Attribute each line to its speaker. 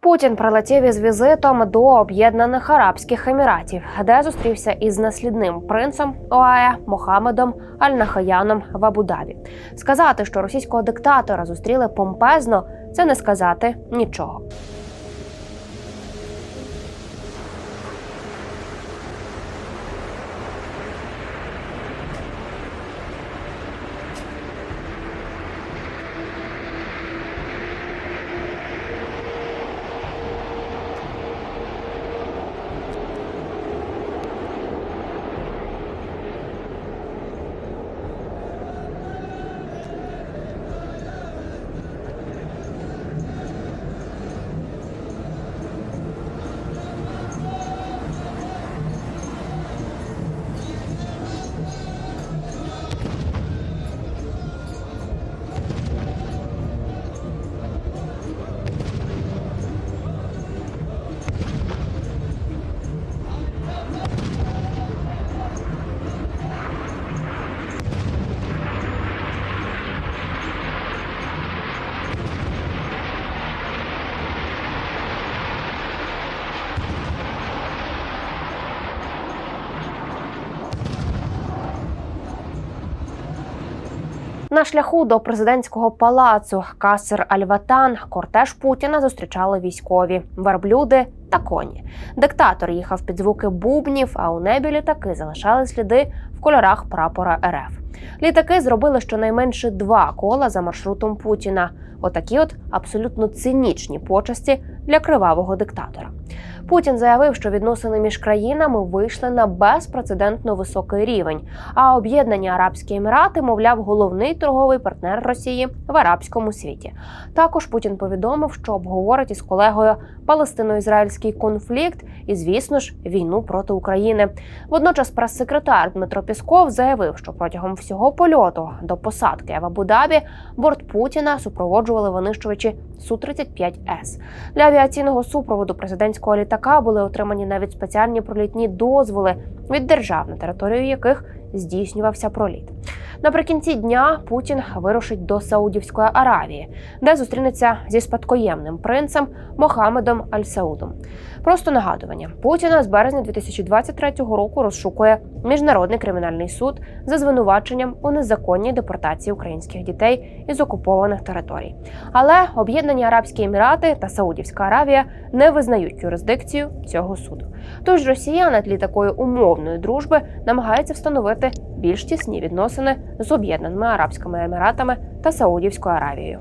Speaker 1: Путін прилетів із візитом до Об'єднаних Арабських Еміратів, де зустрівся із наслідним принцем ОАЕ Мохамедом Аль-Нахаяном в Абу-Дабі. Сказати, що російського диктатора зустріли помпезно, це не сказати нічого. На шляху до президентського палацу Касер Альватан кортеж Путіна зустрічали військові верблюди та коні. Диктатор їхав під звуки бубнів, а у небі літаки залишали сліди в кольорах прапора РФ. Літаки зробили щонайменше два кола за маршрутом Путіна. Отакі от абсолютно цинічні почесті для кривавого диктатора. Путін заявив, що відносини між країнами вийшли на безпрецедентно високий рівень. А об'єднані Арабські Емірати, мовляв, головний торговий партнер Росії в арабському світі. Також Путін повідомив, що обговорить із колегою палестино-ізраїльський конфлікт і, звісно ж, війну проти України. Водночас прес-секретар Дмитро Пісков заявив, що протягом всього польоту до посадки в Абу-Дабі борт Путіна супроводжували винищувачі Су-35С. Для авіаційного супроводу президентського літака були отримані навіть спеціальні пролітні дозволи від держав, на територію яких здійснювався проліт. Наприкінці дня Путін вирушить до Саудівської Аравії, де зустрінеться зі спадкоємним принцем Мохамедом Аль-Саудом. Просто нагадування: Путіна з березня 2023 року розшукує міжнародний кримінальний суд за звинуваченням у незаконній депортації українських дітей із окупованих територій. Але Об'єднані Арабські Емірати та Саудівська Аравія не визнають юрисдикцію цього суду. Тож Росія на тлі такої умовної дружби намагається встановити більш тісні відносини з Об'єднаними Арабськими Еміратами та Саудівською Аравією.